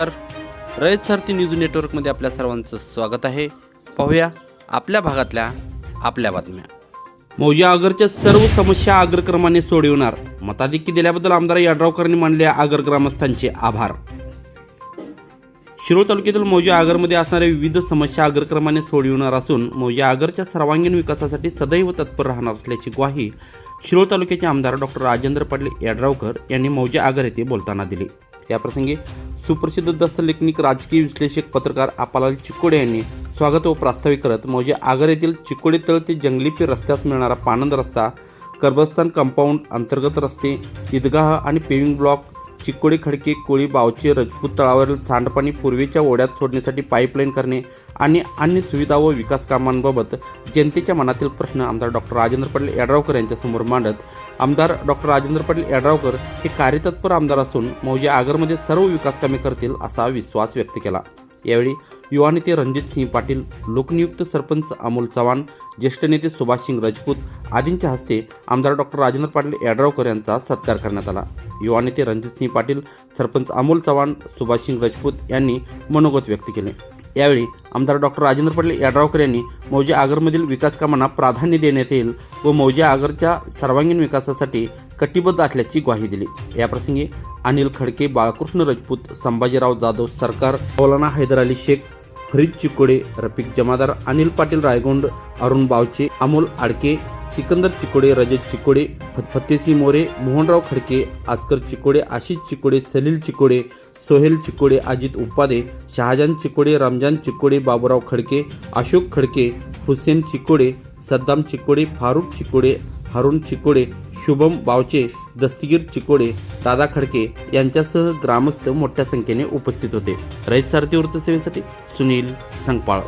तर रयत सारथी न्यूज नेटवर्कमध्ये आपल्या सर्वांचं स्वागत आहे. पाहूया आपल्या भागातल्या आपल्या बातम्या. मौजा आगरच्या सर्व समस्या आग्रक्रमाने सोडविणार. मताधिक्य दिल्याबद्दल आमदार याडरावकरांनी मानले आगर ग्रामस्थांचे आभार. शिरोळ तालुक्यातील मौजा आगरमध्ये असणाऱ्या विविध समस्या अग्रक्रमाने सोडविणार असून मौजा आगरच्या सर्वांगीण विकासासाठी सदैव तत्पर राहणार असल्याची ग्वाही शिरोळ तालुक्याचे आमदार डॉक्टर राजेंद्र पाटील याडरावकर यांनी मौजा आगर येथे बोलताना दिली. याप्रसंगी सुप्रसिद्ध दस्तलेखनिक राजकीय विश्लेषक पत्रकार आपालाल चिकोडे यांनी स्वागत व प्रास्ताविक करत मौजे आगर येथील चिकोडे तळ ते जंगलीपीर रस्त्यास मिळणारा पानंद रस्ता कर्बस्तान कंपाऊंड अंतर्गत रस्ते ईदगाह आणि पेविंग ब्लॉक चिकोडी खडके कोळी बावची रजपूत तळावरील सांडपाणी पूर्वीच्या ओढ्यात सोडण्यासाठी पाईपलाईन करणे आणि अन्य सुविधा व विकास कामांबाबत जनतेच्या मनातील प्रश्न आमदार डॉक्टर राजेंद्र पाटील यड्रावकर यांच्यासमोर मांडत. आमदार डॉक्टर राजेंद्र पाटील यड्रावकर हे कार्यतत्पर आमदार असून मौजे आगरमध्ये सर्व विकास कामे करतील असा विश्वास व्यक्त केला. यावेळी युवा नेते रणजितसिंह पाटील लोकनियुक्त सरपंच अमोल चव्हाण ज्येष्ठ नेते सुभाषसिंग राजपूत आदींच्या हस्ते आमदार डॉक्टर राजेंद्र पाटील यड्रावकर यांचा सत्कार करण्यात आला. युवा नेते रणजितसिंह पाटील सरपंच अमोल चव्हाण सुभाषसिंग राजपूत यांनी मनोगत व्यक्त केले. यावेळी आमदार डॉक्टर राजेंद्र पाटील यड्रावकर यांनी मौजे आगरमधील विकास कामांना प्राधान्य देण्यात येईल व मौजे आगरच्या सर्वांगीण विकासासाठी कटिबद्ध असल्याची ग्वाही दिली. याप्रसंगी अनिल खडके बाळकृष्ण राजपूत संभाजीराव जाधव सरकार मौलाना हैदर अली शेख फरीद चिकोडे रफिक जमादार अनिल पाटील रायगोंड अरुण बावचे अमोल आडके सिकंदर चिकोडे रजत चिकोडे फतेसी फतेसिंह मोरे मोहनराव खडके आस्कर चिकोडे आशिष चिकोडे सलील चिकोडे सोहेल चिकोडे अजित उपादे शहाजान चिकोडे रमजान चिकोडे बाबूराव खडके अशोक खडके हुसेन चिकोडे सद्दाम चिकोडे फारुख चिकोडे हरुण चिकोडे शुभम बावचे दस्तगीर चिकोडे दादा खडके यांच्यासह ग्रामस्थ मोठ्या संख्येने उपस्थित होते. रयत सारथी वृत्तसेवेसाठी सुनील संगपाळ.